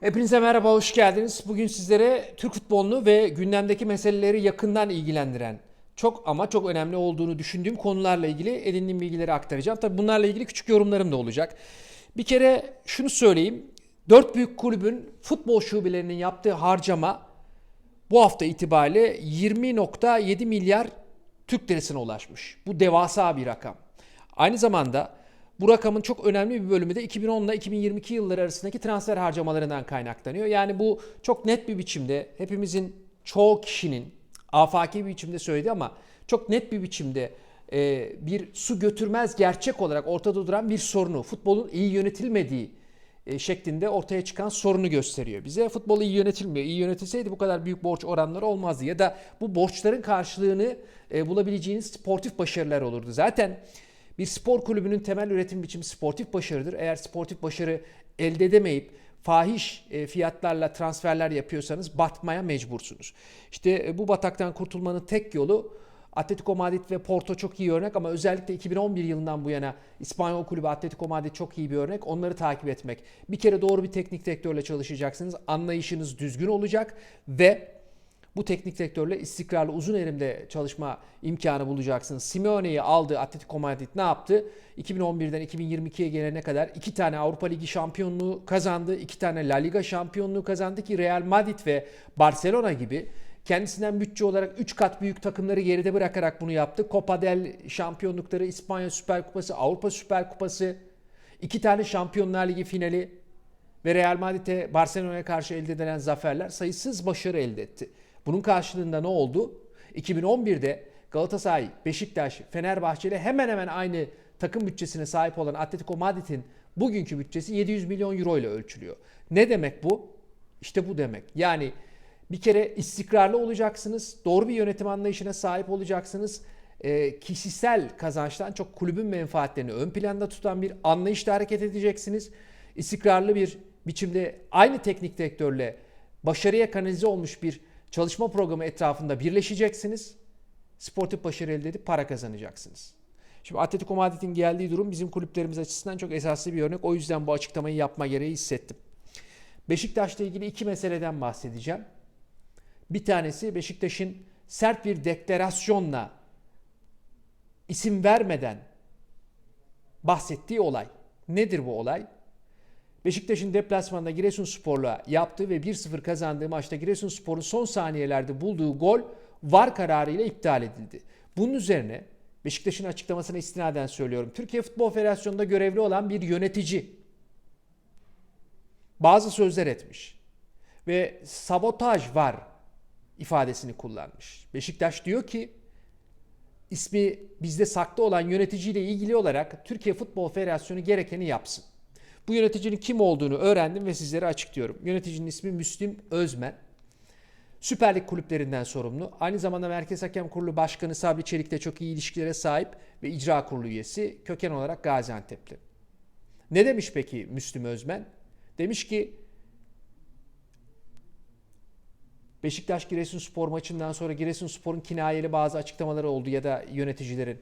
Hepinize merhaba, hoş geldiniz. Bugün sizlere Türk futbolunu ve gündemdeki meseleleri yakından ilgilendiren, çok ama çok önemli olduğunu düşündüğüm konularla ilgili edindiğim bilgileri aktaracağım. Tabii bunlarla ilgili küçük yorumlarım da olacak. Bir kere şunu söyleyeyim. Dört büyük kulübün futbol şubelerinin yaptığı harcama bu hafta itibariyle 20.7 milyar Türk lirasına ulaşmış. Bu devasa bir rakam. Aynı zamanda bu rakamın çok önemli bir bölümü de 2010 ile 2022 yılları arasındaki transfer harcamalarından kaynaklanıyor. Yani bu çok net bir biçimde hepimizin çoğu kişinin afaki bir biçimde söyledi ama çok net bir biçimde e, bir su götürmez gerçek olarak ortada duran bir sorunu, futbolun iyi yönetilmediği e, şeklinde ortaya çıkan sorunu gösteriyor bize. Futbol iyi yönetilmiyor. İyi yönetilseydi bu kadar büyük borç oranları olmazdı. Ya da bu borçların karşılığını e, bulabileceğiniz sportif başarılar olurdu. Zaten bir spor kulübünün temel üretim biçimi sportif başarıdır. Eğer sportif başarı elde edemeyip fahiş e, fiyatlarla transferler yapıyorsanız batmaya mecbursunuz. İşte e, bu bataktan kurtulmanın tek yolu Atletico Madrid ve Porto çok iyi örnek ama özellikle 2011 yılından bu yana İspanyol kulübü Atletico Madrid çok iyi bir örnek. Onları takip etmek. Bir kere doğru bir teknik direktörle çalışacaksınız. Anlayışınız düzgün olacak ve bu teknik direktörle istikrarlı uzun erimde çalışma imkanı bulacaksınız. Simeone'yi aldı Atletico Madrid ne yaptı? 2011'den 2022'ye gelene kadar iki tane Avrupa Ligi şampiyonluğu kazandı. iki tane La Liga şampiyonluğu kazandı ki Real Madrid ve Barcelona gibi kendisinden bütçe olarak 3 kat büyük takımları geride bırakarak bunu yaptı. Copa del şampiyonlukları, İspanya Süper Kupası, Avrupa Süper Kupası, iki tane Şampiyonlar Ligi finali ve Real Madrid'e Barcelona'ya karşı elde edilen zaferler sayısız başarı elde etti. Bunun karşılığında ne oldu? 2011'de Galatasaray, Beşiktaş, Fenerbahçe ile hemen hemen aynı takım bütçesine sahip olan Atletico Madrid'in bugünkü bütçesi 700 milyon euro ile ölçülüyor. Ne demek bu? İşte bu demek. Yani bir kere istikrarlı olacaksınız, doğru bir yönetim anlayışına sahip olacaksınız. E, kişisel kazançtan çok kulübün menfaatlerini ön planda tutan bir anlayışla hareket edeceksiniz. İstikrarlı bir biçimde aynı teknik direktörle başarıya kanalize olmuş bir çalışma programı etrafında birleşeceksiniz. Sportif başarı elde edip para kazanacaksınız. Şimdi Atletico Madrid'in geldiği durum bizim kulüplerimiz açısından çok esaslı bir örnek. O yüzden bu açıklamayı yapma gereği hissettim. Beşiktaş'la ilgili iki meseleden bahsedeceğim. Bir tanesi Beşiktaş'ın sert bir deklarasyonla isim vermeden bahsettiği olay. Nedir bu olay? Beşiktaş'ın deplasmanda Giresunspor'la yaptığı ve 1-0 kazandığı maçta Giresunspor'un son saniyelerde bulduğu gol VAR kararıyla iptal edildi. Bunun üzerine Beşiktaş'ın açıklamasına istinaden söylüyorum. Türkiye Futbol Federasyonu'nda görevli olan bir yönetici bazı sözler etmiş ve sabotaj var ifadesini kullanmış. Beşiktaş diyor ki ismi bizde saklı olan yöneticiyle ilgili olarak Türkiye Futbol Federasyonu gerekeni yapsın. Bu yöneticinin kim olduğunu öğrendim ve sizlere açıklıyorum. Yöneticinin ismi Müslüm Özmen. Süper Lig kulüplerinden sorumlu. Aynı zamanda Merkez Hakem Kurulu Başkanı Sabri Çelik'te çok iyi ilişkilere sahip ve icra kurulu üyesi. Köken olarak Gaziantep'li. Ne demiş peki Müslüm Özmen? Demiş ki Beşiktaş Giresunspor maçından sonra Giresunspor'un kinayeli bazı açıklamaları oldu ya da yöneticilerin.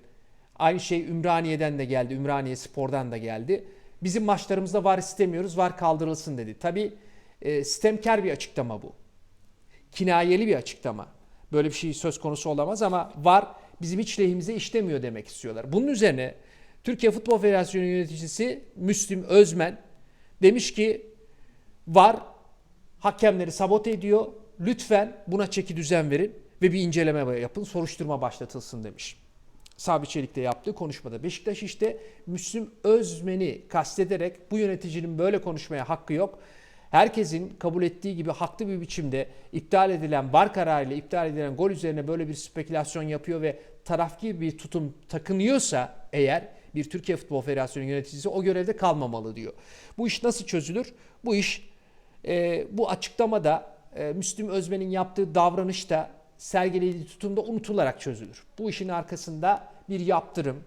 Aynı şey Ümraniye'den de geldi, Ümraniye Spor'dan da geldi. Bizim maçlarımızda var istemiyoruz, var kaldırılsın dedi. Tabi e, sistemkar bir açıklama bu. Kinayeli bir açıklama. Böyle bir şey söz konusu olamaz ama var bizim hiç lehimize işlemiyor demek istiyorlar. Bunun üzerine Türkiye Futbol Federasyonu yöneticisi Müslüm Özmen demiş ki var hakemleri sabote ediyor. Lütfen buna çeki düzen verin ve bir inceleme yapın, soruşturma başlatılsın demiş. Sabri Çelik'te yaptığı konuşmada. Beşiktaş işte Müslüm Özmen'i kastederek bu yöneticinin böyle konuşmaya hakkı yok. Herkesin kabul ettiği gibi haklı bir biçimde iptal edilen var kararıyla iptal edilen gol üzerine böyle bir spekülasyon yapıyor ve tarafki bir tutum takınıyorsa eğer bir Türkiye Futbol Federasyonu yöneticisi o görevde kalmamalı diyor. Bu iş nasıl çözülür? Bu iş e, bu açıklamada e, Müslüm Özmen'in yaptığı davranışta sergilediği tutumda unutularak çözülür. Bu işin arkasında bir yaptırım,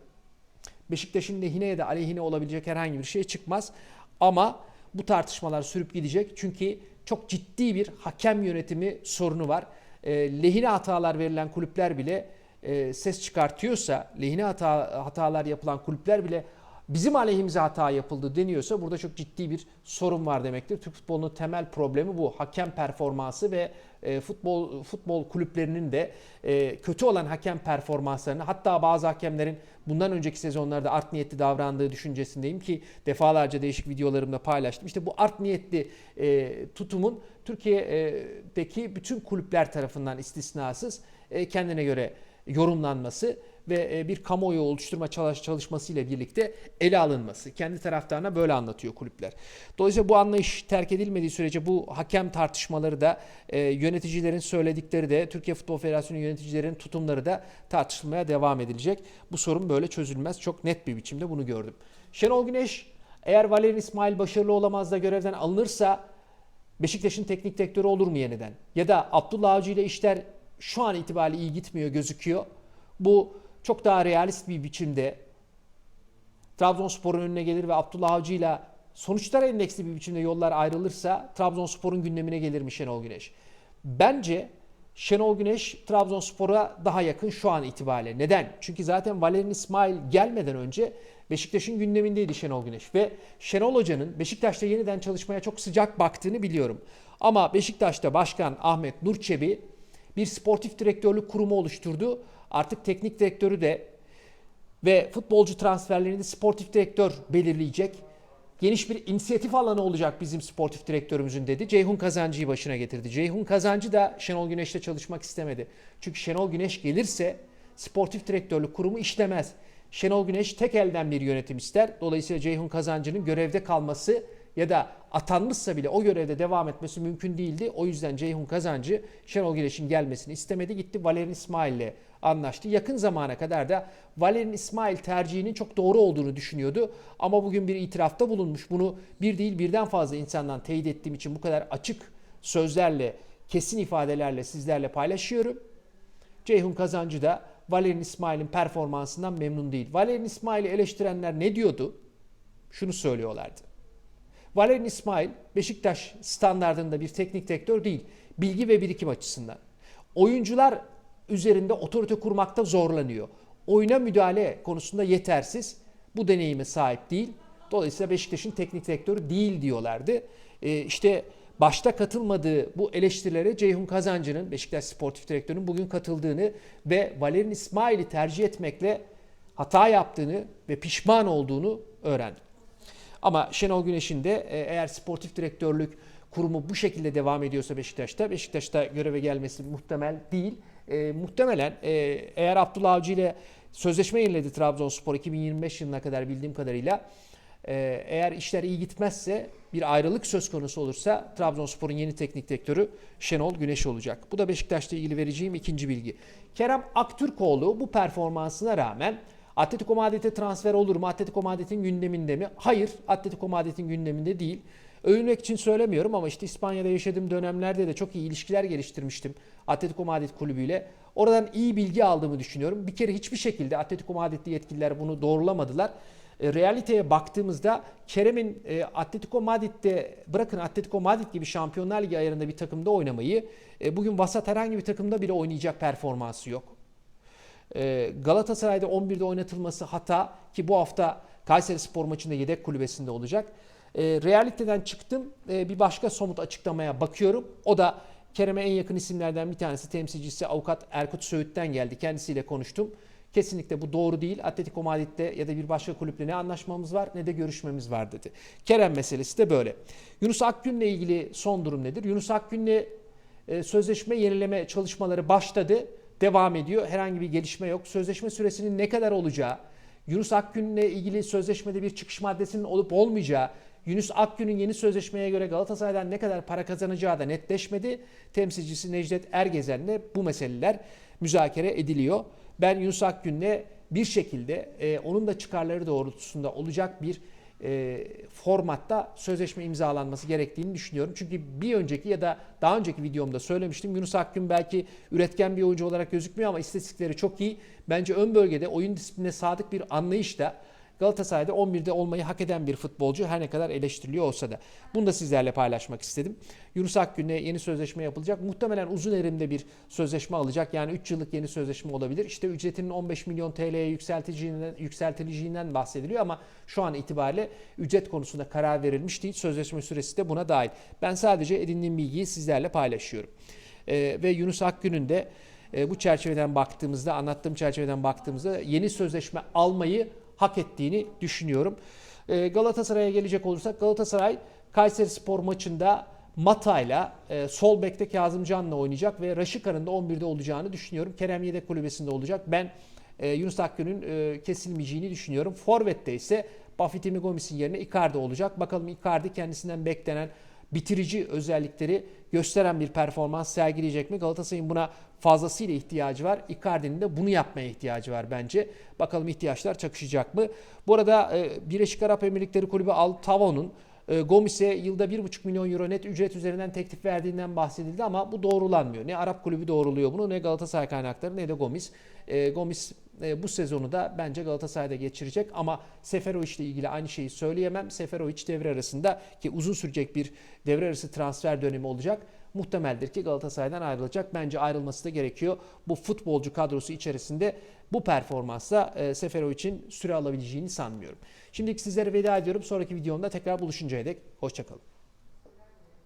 Beşiktaş'ın lehine ya da aleyhine olabilecek herhangi bir şey çıkmaz. Ama bu tartışmalar sürüp gidecek. Çünkü çok ciddi bir hakem yönetimi sorunu var. E, lehine hatalar verilen kulüpler bile e, ses çıkartıyorsa, lehine hata, hatalar yapılan kulüpler bile bizim aleyhimize hata yapıldı deniyorsa burada çok ciddi bir sorun var demektir. Türk futbolunun temel problemi bu. Hakem performansı ve e, futbol futbol kulüplerinin de e, kötü olan hakem performanslarını hatta bazı hakemlerin bundan önceki sezonlarda art niyetli davrandığı düşüncesindeyim ki defalarca değişik videolarımda paylaştım. İşte bu art niyetli e, tutumun Türkiye'deki bütün kulüpler tarafından istisnasız e, kendine göre yorumlanması ve e, bir kamuoyu oluşturma çalış çalışması ile birlikte ele alınması. Kendi taraftarına böyle anlatıyor kulüpler. Dolayısıyla bu anlayış terk edilmediği sürece bu hakem tartışmaları da e, yöneticilerin söyledikleri de Türkiye Futbol Federasyonu yöneticilerin tutumları da tartışılmaya devam edilecek. Bu sorun böyle çözülmez. Çok net bir biçimde bunu gördüm. Şenol Güneş eğer Valerian İsmail başarılı olamaz da görevden alınırsa Beşiktaş'ın teknik direktörü olur mu yeniden? Ya da Abdullah Avcı ile işler şu an itibariyle iyi gitmiyor gözüküyor. Bu çok daha realist bir biçimde Trabzonspor'un önüne gelir ve Abdullah Avcı ile sonuçlara endeksli bir biçimde yollar ayrılırsa Trabzonspor'un gündemine gelir mi Şenol Güneş? Bence Şenol Güneş Trabzonspor'a daha yakın şu an itibariyle. Neden? Çünkü zaten Valerian İsmail gelmeden önce Beşiktaş'ın gündemindeydi Şenol Güneş ve Şenol Hoca'nın Beşiktaş'ta yeniden çalışmaya çok sıcak baktığını biliyorum. Ama Beşiktaş'ta Başkan Ahmet Nurçebi bir sportif direktörlük kurumu oluşturdu. Artık teknik direktörü de ve futbolcu transferlerini sportif direktör belirleyecek. Geniş bir inisiyatif alanı olacak bizim sportif direktörümüzün dedi. Ceyhun Kazancı'yı başına getirdi. Ceyhun Kazancı da Şenol Güneş'le çalışmak istemedi. Çünkü Şenol Güneş gelirse sportif direktörlük kurumu işlemez. Şenol Güneş tek elden bir yönetim ister. Dolayısıyla Ceyhun Kazancı'nın görevde kalması ya da atanmışsa bile o görevde devam etmesi mümkün değildi. O yüzden Ceyhun Kazancı Şenol Güneş'in gelmesini istemedi. Gitti Valerian İsmail ile anlaştı. Yakın zamana kadar da Valerian İsmail tercihinin çok doğru olduğunu düşünüyordu. Ama bugün bir itirafta bulunmuş. Bunu bir değil birden fazla insandan teyit ettiğim için bu kadar açık sözlerle, kesin ifadelerle sizlerle paylaşıyorum. Ceyhun Kazancı da Valerian İsmail'in performansından memnun değil. Valerian İsmail'i eleştirenler ne diyordu? Şunu söylüyorlardı. Valerian İsmail Beşiktaş standartında bir teknik direktör değil. Bilgi ve birikim açısından. Oyuncular üzerinde otorite kurmakta zorlanıyor. Oyuna müdahale konusunda yetersiz. Bu deneyime sahip değil. Dolayısıyla Beşiktaş'ın teknik direktörü değil diyorlardı. Ee, işte başta katılmadığı bu eleştirilere Ceyhun Kazancı'nın Beşiktaş Sportif Direktörü'nün bugün katıldığını ve Valerian İsmail'i tercih etmekle hata yaptığını ve pişman olduğunu öğrendim. Ama Şenol Güneş'in de e, eğer sportif direktörlük kurumu bu şekilde devam ediyorsa Beşiktaş'ta, Beşiktaş'ta göreve gelmesi muhtemel değil. E, muhtemelen e, eğer Abdullah Avcı ile sözleşme yeniledi Trabzonspor 2025 yılına kadar bildiğim kadarıyla e, eğer işler iyi gitmezse bir ayrılık söz konusu olursa Trabzonspor'un yeni teknik direktörü Şenol Güneş olacak. Bu da Beşiktaş'la ilgili vereceğim ikinci bilgi. Kerem Aktürkoğlu bu performansına rağmen Atletico Madrid'e transfer olur mu? Atletico Madrid'in gündeminde mi? Hayır, Atletico Madrid'in gündeminde değil. Övünmek için söylemiyorum ama işte İspanya'da yaşadığım dönemlerde de çok iyi ilişkiler geliştirmiştim Atletico Madrid kulübüyle. Oradan iyi bilgi aldığımı düşünüyorum. Bir kere hiçbir şekilde Atletico Madrid'li yetkililer bunu doğrulamadılar. E, realiteye baktığımızda Kerem'in e, Atletico Madrid'de bırakın Atletico Madrid gibi Şampiyonlar Ligi ayarında bir takımda oynamayı e, bugün vasat herhangi bir takımda bile oynayacak performansı yok. E, Galatasaray'da 11'de oynatılması hata ki bu hafta Kayseri Spor maçında yedek kulübesinde olacak. E, realiteden çıktım. E, bir başka somut açıklamaya bakıyorum. O da Kerem'e en yakın isimlerden bir tanesi temsilcisi avukat Erkut Söğüt'ten geldi. Kendisiyle konuştum. Kesinlikle bu doğru değil. Atletico Madrid'de ya da bir başka kulüple ne anlaşmamız var ne de görüşmemiz var dedi. Kerem meselesi de böyle. Yunus Akgün'le ilgili son durum nedir? Yunus Akgün'le e, sözleşme yenileme çalışmaları başladı. Devam ediyor. Herhangi bir gelişme yok. Sözleşme süresinin ne kadar olacağı, Yunus Akgün'le ilgili sözleşmede bir çıkış maddesinin olup olmayacağı, Yunus Akgün'ün yeni sözleşmeye göre Galatasaray'dan ne kadar para kazanacağı da netleşmedi. Temsilcisi Necdet Ergezen'le bu meseleler müzakere ediliyor. Ben Yunus Akgün'le bir şekilde e, onun da çıkarları doğrultusunda olacak bir e, formatta sözleşme imzalanması gerektiğini düşünüyorum. Çünkü bir önceki ya da daha önceki videomda söylemiştim. Yunus Akgün belki üretken bir oyuncu olarak gözükmüyor ama istatistikleri çok iyi. Bence ön bölgede oyun disipline sadık bir anlayışla Galatasaray'da 11'de olmayı hak eden bir futbolcu her ne kadar eleştiriliyor olsa da. Bunu da sizlerle paylaşmak istedim. Yunus Akgün'le yeni sözleşme yapılacak. Muhtemelen uzun erimde bir sözleşme alacak. Yani 3 yıllık yeni sözleşme olabilir. İşte ücretinin 15 milyon TL'ye yükseltileceğinden, yükseltileceğinden bahsediliyor ama şu an itibariyle ücret konusunda karar verilmiş değil. Sözleşme süresi de buna dahil. Ben sadece edindiğim bilgiyi sizlerle paylaşıyorum. Ee, ve Yunus Akgün'ün de e, bu çerçeveden baktığımızda, anlattığım çerçeveden baktığımızda yeni sözleşme almayı hak ettiğini düşünüyorum. Ee, Galatasaray'a gelecek olursak Galatasaray Kayseri Spor maçında Mata'yla e, sol bekte Kazımcan'la oynayacak ve Raşika'nın da 11'de olacağını düşünüyorum. Kerem yedek kulübesinde olacak. Ben e, Yunus Akgün'ün e, kesilmeyeceğini düşünüyorum. Forvet'te ise Bafetimi Gomis'in yerine Icardi olacak. Bakalım Icardi kendisinden beklenen bitirici özellikleri gösteren bir performans sergileyecek mi? Galatasaray'ın buna fazlasıyla ihtiyacı var. Icardi'nin de bunu yapmaya ihtiyacı var bence. Bakalım ihtiyaçlar çakışacak mı? Bu arada e, Birleşik Arap Emirlikleri Kulübü Al Tavon'un e, Gomis'e yılda 1,5 milyon euro net ücret üzerinden teklif verdiğinden bahsedildi ama bu doğrulanmıyor. Ne Arap kulübü doğruluyor bunu ne Galatasaray kaynakları ne de Gomis. E, Gomis bu sezonu da bence Galatasaray'da geçirecek ama Seferovic ile ilgili aynı şeyi söyleyemem. Seferovic devre arasında ki uzun sürecek bir devre arası transfer dönemi olacak. Muhtemeldir ki Galatasaray'dan ayrılacak. Bence ayrılması da gerekiyor. Bu futbolcu kadrosu içerisinde bu performansla e, Seferovic'in süre alabileceğini sanmıyorum. Şimdilik sizlere veda ediyorum. Sonraki videomda tekrar buluşuncaya dek hoşçakalın.